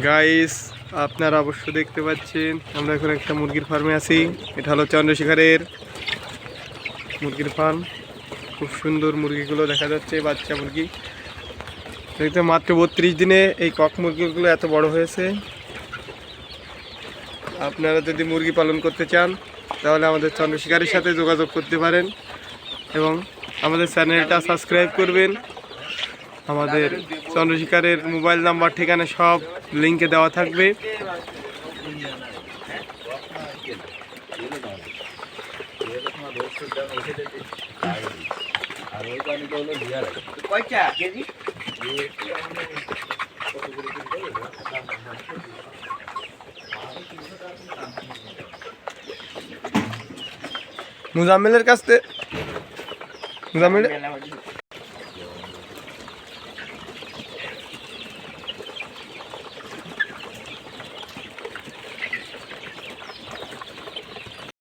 Guys আপনারা অবশ্য দেখতে পাচ্ছেন, আমরা এখন একটা মুরগির ফার্মে আছি। এটা হলো চন্দ্রশেখরের মুরগির ফার্ম খুব সুন্দর মুরগিগুলো দেখা যাচ্ছে, বাচ্চা মুরগি। দেখতে মাত্র বত্রিশ দিনে এই কক মুরগিগুলো এত বড় হয়েছে। আপনারা যদি মুরগি পালন করতে চান, তাহলে আমাদের চন্দ্রশেখরের সাথে যোগাযোগ করতে পারেন এবং আমাদের চ্যানেলটা সাবস্ক্রাইব করবেন। আমাদের চন্দ্রশেখরের মোবাইল নাম্বার, ঠিকানা সব লিঙ্কে দেওয়া থাকবে মুজাম্মেলের কাছ থেকে মুজাম্মেল মেলা হচ্ছে।